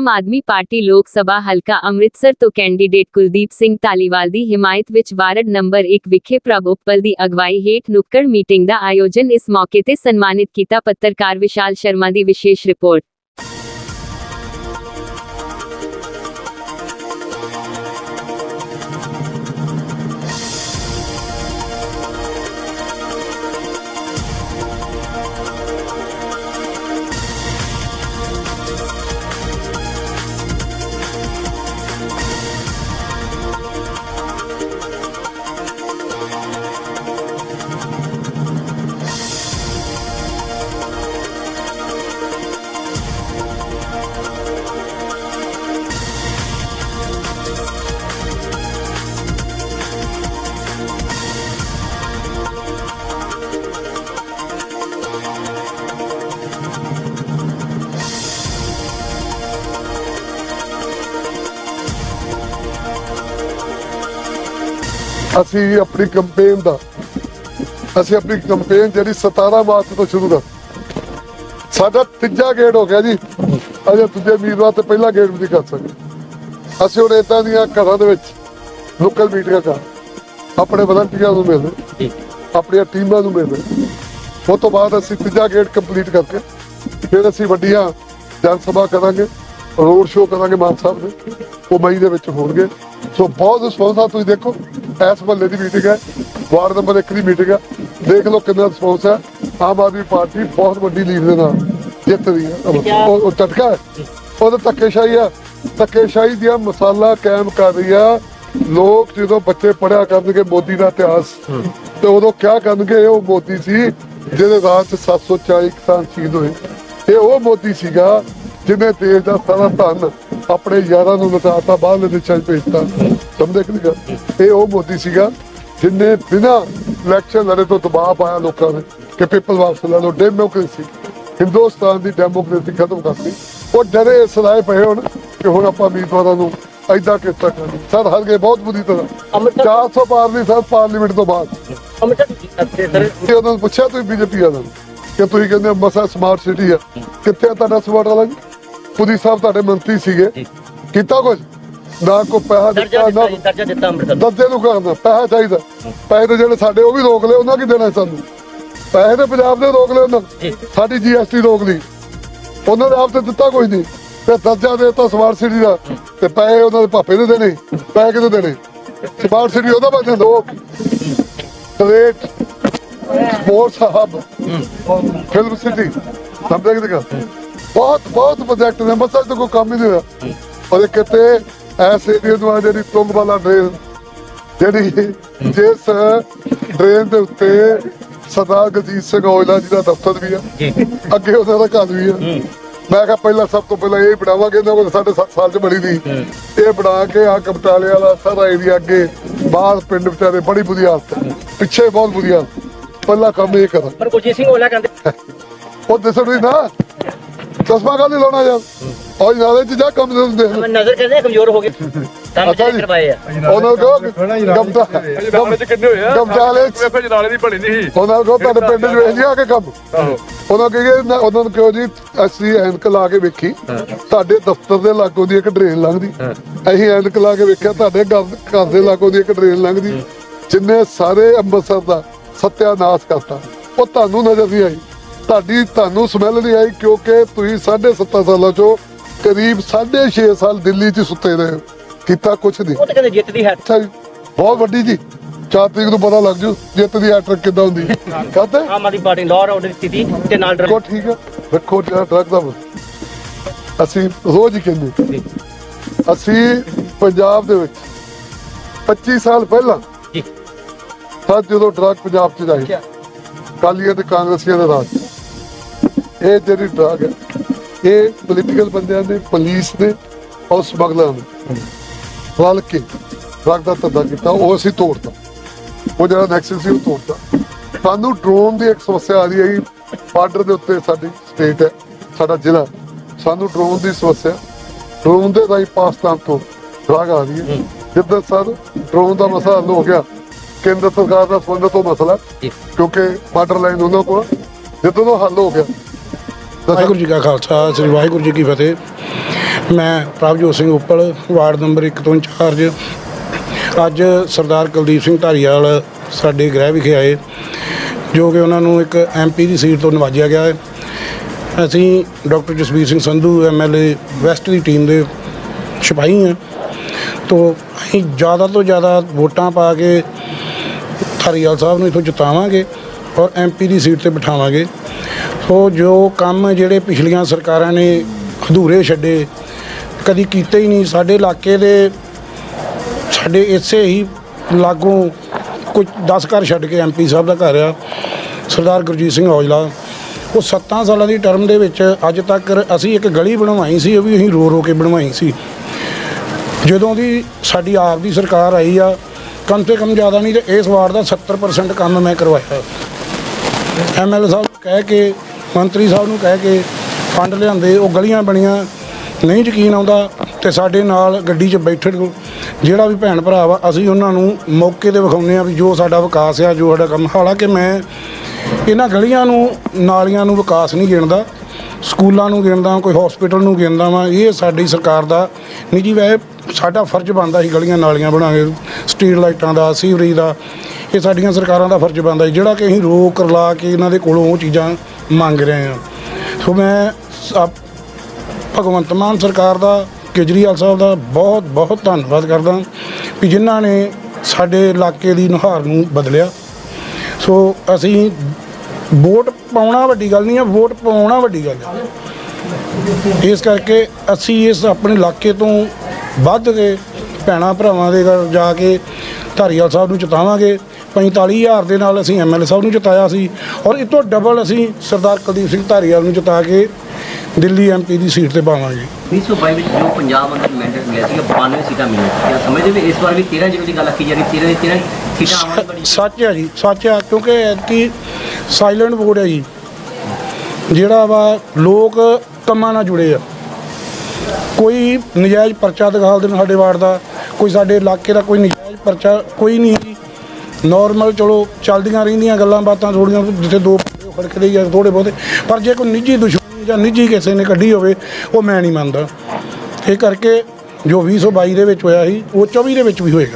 ਆਮ Aadmi party ਲੋਕ ਸਭਾ ਹਲਕਾ ਅੰਮ੍ਰਿਤਸਰ ਤੋਂ ਕੈਂਡੀਡੇਟ ਕੁਲਦੀਪ ਸਿੰਘ ਧਾਲੀਵਾਲ ਦੀ ਹਿਮਾਇਤ ਵਿੱਚ ਵਾਰਡ ਨੰਬਰ 1 ਵਿਖੇ ਪ੍ਰਭ ਉੱਪਲ ਦੀ ਅਗਵਾਈ ਹੇਠ ਨੁੱਕੜ ਮੀਟਿੰਗ ਦਾ ਆਯੋਜਨ ਇਸ ਮੌਕੇ ਤੇ ਸਨਮਾਨਿਤ ਕੀਤਾ ਪੱਤਰਕਾਰ ਵਿਸ਼ਾਲ ਸ਼ਰਮਾ ਦੀ ਵਿਸ਼ੇਸ਼ ਰਿਪੋਰਟ। ਅਸੀਂ ਆਪਣੀ ਕੰਪੇਨ ਦਾ, ਅਸੀਂ ਆਪਣੀ ਕੰਪੇਨ ਜਿਹੜੀ 17 ਮਾਰਚ ਤੋਂ ਸ਼ੁਰੂ ਕਰ। ਸਾਡਾ ਤੀਜਾ ਗੇੜ ਹੋ ਗਿਆ ਜੀ। ਅਜੇ ਦੂਜੇ ਉਮੀਦਵਾਰ ਤੇ ਪਹਿਲਾ ਗੇੜ ਵੀ ਨਹੀਂ ਕਰ ਸਕਦੇ। ਅਸੀਂ ਹੁਣ ਇਦਾਂ ਦੀਆਂ ਘਰਾਂ ਦੇ ਵਿੱਚ ਲੋਕਲ ਮੀਟਿੰਗਾਂ ਕਰ ਆਪਣੇ ਵਲੰਟੀਅਰਾਂ ਨੂੰ ਮਿਲਦੇ, ਆਪਣੀਆਂ ਟੀਮਾਂ ਨੂੰ ਮਿਲਦੇ। ਉਹ ਤੋਂ ਬਾਅਦ ਅਸੀਂ ਤੀਜਾ ਗੇੜ ਕੰਪਲੀਟ ਕਰਕੇ ਫਿਰ ਅਸੀਂ ਵੱਡੀਆਂ ਜਨ ਸਭਾ ਕਰਾਂਗੇ ਰੋਡ ਸ਼ੋਅ ਕਰਾਂਗੇ ਮਾਨ ਸਾਹਿਬ ਦੇ। ਉਹ ਮਈ ਦੇ ਵਿੱਚ ਹੋਣਗੇ। ਸੋ ਬਹੁਤ ਰਿਸਪੌਂਸ ਆ ਤੁਸੀਂ ਦੇਖੋ। ਇਸ ਮਹੱਲੇ ਦੀ ਮੀਟਿੰਗ ਹੈ। ਵਾਰਡ ਨੰਬਰ 1 ਦੀ ਮੀਟਿੰਗ ਹੈ। ਦੇਖ ਲਓ ਕਿੰਨਾ ਰਿਸਪੌਂਸ ਹੈ। ਆਮ ਆਦਮੀ ਪਾਰਟੀ ਬਹੁਤ ਵੱਡੀ ਲੀਡ ਦੇ ਨਾਲ ਜਿੱਤ ਰਹੀ ਹੈ। ਉਹ ਉਹ ਝਟਕਾ ਹੈ। ਉਹਦਾ ਧੱਕੇਸ਼ਾਹੀ ਆ ਧੱਕੇਸ਼ਾਹੀ ਦੀਆਂ ਮਸਾਲਾ ਕਾਇਮ ਕਰ ਰਹੀ ਆ ਲੋਕ ਜਦੋਂ ਬੱਚੇ ਪੜਿਆ ਕਰਨਗੇ ਮੋਦੀ ਦਾ ਇਤਿਹਾਸ ਤੇ ਉਦੋਂ ਕਿਆ ਕਰਨਗੇ? ਉਹ ਮੋਦੀ ਸੀ ਜਿਹਦੇ ਰਾਜ ਚ 740 ਕਿਸਾਨ ਸ਼ਹੀਦ ਹੋਏ। ਇਹ ਉਹ ਮੋਦੀ ਸੀਗਾ ਜਿਹਨੇ ਦੇਸ਼ ਦਾ ਸਾਰਾ ਧਨ ਆਪਣੇ ਯਾਰਾਂ ਨੂੰ ਲੁਟਾਤਾ ਬਾਹਰਲੇ ਦੇਸ਼ਾਂ 'ਚ ਭੇਜਤਾ। ਸਮਝਦੇ ਕਿ ਨਹੀਂ? ਇਹ ਉਹ ਮੋਦੀ ਸੀਗਾ ਜਿਹਨੇ ਬਿਨਾਂ ਇਲੈਕਸ਼ਨ ਲੜੇ ਤੋਂ ਦਬਾਅ ਪਾਇਆ ਲੋਕਾਂ ਨੇ ਕਿ ਪੀਪਲ ਵਾਪਸ ਲੈ ਲਓ। ਡੈਮੋਕ੍ਰੇਸੀ ਹਿੰਦੁਸਤਾਨ ਦੀ ਡੈਮੋਕ੍ਰੇਸੀ ਖਤਮ ਕਰਤੀ ਉਹ ਡਰੇ ਇਸ ਲਾਏ ਪਏ ਹੁਣ ਕਿ ਹੁਣ ਆਪਾਂ ਉਮੀਦਵਾਰਾਂ ਨੂੰ ਐਦਾਂ ਕਿਸ ਤਰ੍ਹਾਂ ਕਰਨੀ ਸਰ ਹਰ ਗਏ ਬਹੁਤ ਬੁਰੀ ਤਰ੍ਹਾਂ। ਅੰਮ੍ਰਿਤਸਰ 400 ਪਾਰ ਨਹੀਂ ਸਰ ਪਾਰਲੀਮੈਂਟ ਤੋਂ ਬਾਅਦ। ਤੇ ਉਹਨਾਂ ਨੂੰ ਪੁੱਛਿਆ ਤੁਸੀਂ ਬੀਜੇਪੀ ਵਾਲਿਆਂ ਨੂੰ ਕਿ ਤੁਸੀਂ ਕਹਿੰਦੇ ਮਸਾ ਸਮਾਰਟ ਸਿਟੀ ਆ ਕਿੱਥੇ ਤੁਹਾਡਾ ਸਮਾਰਟ ਵਾਲਾ ਜੀ? ਪੁਦੀ ਸਾਹਿਬ ਤੁਹਾਡੇ ਮੰਤਰੀ ਸੀਗੇ। ਕੀਤਾ ਕੁਝ ਨਾ ਕੋ ਪੈਸਾ ਦਿੱਤਾ ਨਾ ਦਰਜਾ ਦਿੱਤਾ ਅੰਮ੍ਰਿਤਸਰ। ਦੱਦੇ ਨੂੰ ਕਰਨਾ ਪੈਸਾ ਚਾਹੀਦਾ। ਪੈਸੇ ਤੇ ਜਿਹੜੇ ਸਾਡੇ ਉਹ ਵੀ ਰੋਕ ਲਏ ਉਹਨਾਂ ਕੀ ਦੇਣਾ ਸਾਨੂੰ? ਪੈਸੇ ਤੇ ਪੰਜਾਬ ਦੇ ਰੋਕ ਲਏ ਉਹਨਾਂ। ਸਾਡੀ ਜੀਐਸਟੀ ਰੋਕ ਲਈ। ਉਹਨਾਂ ਨੇ ਆਪ ਤੇ ਦਿੱਤਾ ਕੋਈ ਨਹੀਂ। ਤੇ ਦਰਜਾ ਦੇ ਦਿੱਤਾ ਸਮਾਰਟ ਸਿਟੀ ਦਾ। ਤੇ ਪੈਸੇ ਉਹਨਾਂ ਦੇ ਪਾਪੇ ਦੇ ਦੇਣੇ ਪੈਸੇ ਕਿਹਦੇ ਦੇਣੇ? ਸਮਾਰਟ ਸਿਟੀ ਉਹਦਾ ਜਾਂਦਾ ਉਹ। Great sports hub film city ਸਮਝੇ ਕਿ ਦੇਖਾ ਬਹੁਤ ਬਹੁਤ ਪ੍ਰੋਜੈਕਟ ਨੇ ਮਸਾ ਤਾਂ ਕੋਈ ਕੰਮ ਹੀ ਨਹੀਂ ਹੋਇਆ। ਉਹਦੇ ਕਿਤੇ ਐਸੇ ਨੂੰ ਆ ਜਿਹੜੀ ਤੁੰਗ ਵਾਲਾ ਡਰੇਨ ਜਿਹੜੀ ਜਿਸ ਡਰੇਨ ਦੇ ਉੱਤੇ ਸਰਦਾਰ ਗਜੀਤ ਸਿੰਘ ਔਜਲਾ ਜੀ ਦਾ ਦਫ਼ਤਰ ਵੀ ਆ ਅੱਗੇ ਉਹਨਾਂ ਦਾ ਘਰ ਵੀ ਆ। ਮੈਂ ਕਿਹਾ ਪਹਿਲਾਂ ਸਭ ਤੋਂ ਪਹਿਲਾਂ ਇਹ ਬਣਾਵਾਂਗੇ ਇਹਨਾਂ ਕੋਲ ਸਾਡੇ 7 ਸਾਲ ਚ ਬਣੀ ਦੀ ਇਹ ਬਣਾ ਕੇ ਆ ਕਪਟਾਲੇ ਵਾਲਾ ਸਾਰਾ ਏਰੀਆ ਅੱਗੇ ਬਾਹਰ ਪਿੰਡ ਵਿਚਾਰੇ ਬੜੀ ਬੁਰੀ ਹਾਲਤ ਹੈ। ਪਿੱਛੇ ਬਹੁਤ ਬੁਰੀ ਹਾਲਤ। ਪਹਿਲਾ ਕੰਮ ਇਹ ਕਰਾਂ। ਪਰ ਕੁਲਜੀਤ ਸਿੰਘ ਹੋਲਾ ਕਹਿੰਦੇ ਉਹ ਦਿਸਣ ਨਹੀਂ ਨਾ। ਚਸ਼ਮਾ ਕਾਹਦੇ ਲਾਉਣਾ ਯਾਰ? ਉਹ ਨਾਲੇ ਚ ਜਾ ਕੰਮ ਦੇ ਹੁੰਦੇ ਮੈਂ ਨਜ਼ਰ ਕਹਿੰਦੇ ਕਮਜ਼ੋਰ ਹੋ ਗਏ ਕੰਮ ਅੱਛਾ ਜੀ। ਕਰਵਾਏ ਆ। ਉਹਨਾਂ ਕੋ ਗਮਟਾ ਜਨਾਲੇ ਚ ਕਿੰਨੇ ਹੋਏ ਆ? ਗਮਟਾਲੇ ਵੇਫੇ ਜਨਾਲੇ ਦੀ ਬਣੀ ਨਹੀਂ ਸੀ ਉਹਨਾਂ ਕੋ ਤੁਹਾਡੇ ਪਿੰਡ ਚ ਵੇਖ ਲਿਆ ਕੇ ਕੰਮ? ਆਹੋ। ਉਹਨਾਂ ਕਹੇ ਉਹਨਾਂ ਨੂੰ ਕਿਹਾ ਜੀ ਅਸੀਂ ਐਨਕ ਲਾ ਕੇ ਵੇਖੀ। ਤੁਹਾਡੇ ਦਫ਼ਤਰ ਦੇ ਲਾਗੋਂ ਦੀ ਇੱਕ ਡਰੇਨ ਲੰਘਦੀ। ਅਸੀਂ ਐਨਕ ਲਾ ਕੇ ਵੇਖਿਆ ਤੁਹਾਡੇ ਘਰ ਘਰ ਦੇ ਲਾਗੋਂ ਦੀ ਇੱਕ ਡਰੇਨ ਲੰਘਦੀ। ਜਿੰਨੇ ਸਾਰੇ ਅੰਮ੍ਰਿਤਸਰ ਦਾ ਸਤਿਆਨਾਸ਼ ਕਰਤਾ। ਉਹ ਤੁਹਾਨੂੰ ਨਜ਼ਰ ਨਹੀਂ ਆਈ। ਤੁਹਾਡੀ ਤੁਹਾਨੂੰ ਸਮੈਲ ਨਹੀਂ ਆਈ ਕਿਉਂਕਿ ਤੁਸੀਂ 7.5 ਸਾਲਾਂ ਚੋਂ ਕਰੀਬ 6.5 ਸਾਲ ਦਿੱਲੀ 'ਚ ਸੁੱਤੇ ਰਹੇ। ਹੋ ਕੀਤਾ ਕੁਛ ਨਹੀਂ। ਉਹ ਤਾਂ ਕਹਿੰਦੇ ਜਿੱਤ ਦੀ ਹੈ। ਅੱਛਾ ਜੀ ਬਹੁਤ ਵੱਡੀ ਜੀ। ਚਾਰ ਤਰੀਕ ਨੂੰ ਪਤਾ ਲੱਗ ਜੂ ਜਿੱਤ ਦੀ ਹੈਟ੍ਰਿਕ ਕਿੱਦਾਂ ਹੁੰਦੀ। ਕਹਤੇ Aam Aadmi Party law order ਦੀ ਸਥਿਤੀ ਤੇ ਨਾਲ ਡਰ ਕੋ ਠੀਕ ਹੈ। ਰੱਖੋ ਜਿਹੜਾ ਟਰੱਕ ਦਾ ਅਸੀਂ ਰੋਜ਼ ਹੀ ਕਹਿੰਦੇ। ਅਸੀਂ ਪੰਜਾਬ ਦੇ ਵਿੱਚ 25 ਸਾਲ ਪਹਿਲਾਂ ਜੀ। ਸੱਚ ਜਦੋਂ ਡਰੱਗ ਪੰਜਾਬ 'ਚ ਜਾਈ ਕਾਲੀਆਂ ਤੇ ਕਾਂਗਰਸੀਆਂ ਦੇ ਰਾਜ ਇਹ ਜਿਹੜੀ ਡਰੱਗ ਹੈ ਇਹ ਪੋਲੀਟੀਕਲ ਬੰਦਿਆਂ ਨੇ ਪੁਲਿਸ ਨੇ ਔਰ ਸਮਗਲਰਾਂ ਨੇ ਰਲ ਕੇ ਡਰੱਗ ਦਾ ਧੰਦਾ ਕੀਤਾ ਉਹ ਅਸੀਂ ਤੋੜਤਾ। ਉਹ ਜਿਹੜਾ ਨੈਕਸਸ ਸੀ ਉਹ ਤੋੜਤਾ। ਸਾਨੂੰ ਡਰੋਨ ਦੀ ਇੱਕ ਸਮੱਸਿਆ ਆ ਰਹੀ ਹੈ ਬਾਰਡਰ ਦੇ ਉੱਤੇ ਸਾਡੀ ਸਟੇਟ ਹੈ ਸਾਡਾ ਜ਼ਿਲ੍ਹਾ। ਸਾਨੂੰ ਡਰੋਨ ਦੀ ਸਮੱਸਿਆ ਡਰੋਨ ਦੇ ਰਾਹੀਂ ਪਾਕਿਸਤਾਨ ਤੋਂ ਡਰੱਗ ਆ ਰਹੀ ਹੈ। ਜਿੱਦਾਂ ਸਰ ਡਰੋਨ ਦਾ ਮਸਲਾ ਹੱਲ ਹੋ ਗਿਆ। ਕੇਂਦਰ ਸਰਕਾਰ ਦਾ ਸੰਬੰਧਤ ਉਹ ਮਸਲਾ ਕਿਉਂਕਿ ਬਾਰਡਰ ਲਾਈਨ ਉਹਨਾਂ ਕੋਲ ਜਦੋਂ ਉਹ ਹੱਲ ਹੋ ਗਿਆ ਵਾਹਿਗੁਰੂ ਜੀ ਕਾ ਖਾਲਸਾ, ਸ੍ਰੀ ਵਾਹਿਗੁਰੂ ਜੀ ਕੀ ਫਤਿਹ। ਮੈਂ ਪ੍ਰਭਜੋਤ ਸਿੰਘ ਉੱਪਲ, ਵਾਰਡ ਨੰਬਰ 1 ਤੋਂ ਇੰਚਾਰਜ। ਅੱਜ ਸਰਦਾਰ ਕੁਲਦੀਪ ਸਿੰਘ ਧਾਰੀਵਾਲ ਸਾਡੇ ਗ੍ਰਹਿ ਵਿਖੇ ਆਏ, ਜੋ ਕਿ ਉਹਨਾਂ ਨੂੰ ਇੱਕ ਐਮਪੀ ਦੀ ਸੀਟ ਤੋਂ ਨਵਾਜਿਆ ਗਿਆ ਹੈ। ਅਸੀਂ doctor Jasvir Singh Sandhu MLA west ਦੀ ਟੀਮ ਦੇ ਸਿਪਾਹੀ ਹਾਂ। ਤੋਂ ਅਸੀਂ ਜ਼ਿਆਦਾ ਤੋਂ ਜ਼ਿਆਦਾ ਵੋਟਾਂ ਪਾ ਕੇ ਧਾਰੀਵਾਲ ਸਾਹਿਬ ਨੂੰ ਇੱਥੋਂ ਜਿਤਾਵਾਂਗੇ ਔਰ ਐਮਪੀ ਦੀ ਸੀਟ ਤੇ ਬਿਠਾਵਾਂਗੇ। ਸੋ ਜੋ ਕੰਮ ਜਿਹੜੇ ਪਿਛਲੀਆਂ ਸਰਕਾਰਾਂ ਨੇ ਅਧੂਰੇ ਛੱਡੇ, ਕਦੀ ਕੀਤੇ ਹੀ ਨਹੀਂ। ਸਾਡੇ ਇਲਾਕੇ ਦੇ, ਸਾਡੇ ਇਸੇ ਹੀ ਲਾਗੋਂ ਕੁਝ 10 ਘਰ ਛੱਡ ਕੇ ਐਮਪੀ ਸਾਹਿਬ ਦਾ ਘਰ ਆ, ਸਰਦਾਰ ਗੁਰਜੀਤ ਸਿੰਘ ਔਜਲਾ। ਉਹ 7 ਸਾਲਾਂ ਦੀ ਟਰਮ ਦੇ ਵਿੱਚ ਅੱਜ ਤੱਕ ਅਸੀਂ ਇੱਕ ਗਲੀ ਬਣਵਾਈ ਸੀ, ਉਹ ਵੀ ਅਸੀਂ ਰੋ ਰੋ ਕੇ ਬਣਵਾਈ ਸੀ। ਜਦੋਂ ਦੀ ਸਾਡੀ ਆਪ ਦੀ ਸਰਕਾਰ ਆਈ ਆ, ਕਮ ਸੇ ਕਮ ਜ਼ਿਆਦਾ ਨਹੀਂ ਤੇ ਇਸ ਵਾਰ ਦਾ 70% ਕੰਮ ਮੈਂ ਕਰਵਾਇਆ। ਐਮਐਲਏ ਸਾਹਿਬ ਨੂੰ ਕਹਿ ਕੇ, ਮੰਤਰੀ ਸਾਹਿਬ ਨੂੰ ਕਹਿ ਕੇ ਫੰਡ ਲਿਆਂਦੇ, ਉਹ ਗਲੀਆਂ ਬਣੀਆਂ, ਨਹੀਂ ਯਕੀਨ ਆਉਂਦਾ ਤੇ ਸਾਡੇ ਨਾਲ ਗੱਡੀ 'ਚ ਬੈਠਣ ਜਿਹੜਾ ਵੀ ਭੈਣ ਭਰਾ ਵਾ, ਅਸੀਂ ਉਹਨਾਂ ਨੂੰ ਮੌਕੇ ਤੇ ਵਿਖਾਉਂਦੇ ਆ ਵੀ ਜੋ ਸਾਡਾ ਵਿਕਾਸ ਆ, ਜੋ ਸਾਡਾ ਕੰਮ, ਹਾਲਾਂਕਿ ਮੈਂ ਇਹਨਾਂ ਗਲੀਆਂ ਨੂੰ, ਨਾਲੀਆਂ ਨੂੰ ਵਿਕਾਸ ਨਹੀਂ ਗਿਣਦਾ, ਸਕੂਲਾਂ ਨੂੰ ਗਿਣਦਾ, ਕੋਈ ਹਸਪੀਟਲ ਨੂੰ ਗਿਣਦਾ ਵਾ, ਇਹ ਸਾਡੀ ਸਰਕਾਰ ਦਾ ਨਿੱਜੀ ਵੈ ਸਾਡਾ ਫਰਜ਼ ਬਣਦਾ ਸੀ ਗਲੀਆਂ, ਨਾਲੀਆਂ ਬਣਾ ਕੇ ਸਟਰੀਟ ਲਾਈਟਾਂ ਦਾ, ਸੀਵਰੇਜ ਦਾ। ਇਹ ਸਾਡੀਆਂ ਸਰਕਾਰਾਂ ਦਾ ਫਰਜ਼ ਬਣਦਾ ਸੀ ਜਿਹੜਾ ਕਿ ਅਸੀਂ ਰੋਕ ਰਲਾ ਕੇ ਇਹਨਾਂ ਦੇ ਕੋਲੋਂ ਉਹ ਚੀਜ਼ਾਂ ਮੰਗ ਰਹੇ ਹਾਂ। ਸੋ ਮੈਂ ਆਪ- ਭਗਵੰਤ ਮਾਨ ਸਰਕਾਰ ਦਾ, ਕੇਜਰੀਵਾਲ ਸਾਹਿਬ ਦਾ ਬਹੁਤ ਬਹੁਤ ਧੰਨਵਾਦ ਕਰਦਾ ਵੀ ਜਿਨ੍ਹਾਂ ਨੇ ਸਾਡੇ ਇਲਾਕੇ ਦੀ ਨੁਹਾਰ ਨੂੰ ਬਦਲਿਆ। ਸੋ ਅਸੀਂ ਵੋਟ ਪਾਉਣਾ ਵੱਡੀ ਗੱਲ ਨਹੀਂ ਹੈ, ਵੋਟ ਪਾਉਣਾ ਵੱਡੀ ਗੱਲ ਹੈ। ਇਸ ਕਰਕੇ ਅਸੀਂ ਇਸ ਆਪਣੇ ਇਲਾਕੇ ਤੋਂ ਵੱਧ ਕੇ ਭੈਣਾਂ ਭਰਾਵਾਂ ਦੇ ਘਰ ਜਾ ਕੇ ਧਾਰੀਵਾਲ ਸਾਹਿਬ ਨੂੰ ਜਿਤਾਵਾਂਗੇ 45000 ਦੇ ਨਾਲ ਅਸੀਂ ਐਮਐਲਏ ਸਾਹਿਬ ਨੂੰ ਜਿਤਾਇਆ ਸੀ ਔਰ ਇਹ ਤੋਂ ਡਬਲ ਅਸੀਂ ਸਰਦਾਰ ਕੁਲਦੀਪ ਸਿੰਘ ਧਾਰੀਵਾਲ ਨੂੰ ਜਿਤਾ ਕੇ ਦਿੱਲੀ ਐਮਪੀ ਦੀ ਸੀਟ ਤੇ ਪਾਵਾਂਗੇ। 1922 ਵਿੱਚ ਜੋ ਪੰਜਾਬ ਅੰਦਰ ਮੈਂਡੇਟ ਮਿਲਿਆ ਸੀਗਾ 92 ਸੀਟਾਂ ਮਿਲੀਆਂ ਸੀ ਸਮਝਦੇ ਵੀ ਇਸ ਵਾਰ ਵੀ 13 ਜ਼ਿਲ੍ਹੇ ਦੀ ਗੱਲ ਆਖੀ ਜਾ ਰਹੀ 13 ਦੇ 13 ਸੀਟਾਂ ਆਉਣ ਸੱਚ ਹੈ ਜੀ ਸੱਚ ਹੈ ਕਿਉਂਕਿ ਸਾਇਲੈਂਟ ਵੋਟ ਹੈ ਜੀ। ਜਿਹੜਾ ਵਾ ਲੋਕ ਕੰਮਾਂ ਨਾਲ ਜੁੜੇ ਆ। ਕੋਈ ਨਜਾਇਜ਼ ਪਰਚਾ ਦਿਖਾਲ ਦੇਣ ਸਾਡੇ ਵਾਰਡ ਦਾ ਕੋਈ ਸਾਡੇ ਇਲਾਕੇ ਦਾ ਕੋਈ ਨਜਾਇਜ਼ ਪਰਚਾ ਕੋਈ ਨਹੀਂ ਜੀ। ਨਾਰਮਲ ਚਲੋ ਚੱਲਦੀਆਂ ਰਹਿੰਦੀਆਂ ਗੱਲਾਂ ਬਾਤਾਂ ਥੋੜੀਆਂ, ਜਿੱਥੇ ਦੋ ਖੜਕਦੇ ਜਾਂ ਥੋੜੇ ਬਹੁਤੇ। ਪਰ ਜੇ ਕੋਈ ਨਿੱਜੀ ਦੁਸ਼ਮਣੀ ਜਾਂ ਨਿੱਜੀ ਕਿਸੇ ਨੇ ਕੱਢੀ ਹੋਵੇ, ਉਹ ਮੈਂ ਨਹੀਂ ਮੰਨਦਾ। ਇਹ ਕਰਕੇ ਜੋ 2022 ਦੇ ਵਿੱਚ ਹੋਇਆ ਸੀ, ਉਹ 24 ਦੇ ਵਿੱਚ ਵੀ ਹੋਏਗਾ।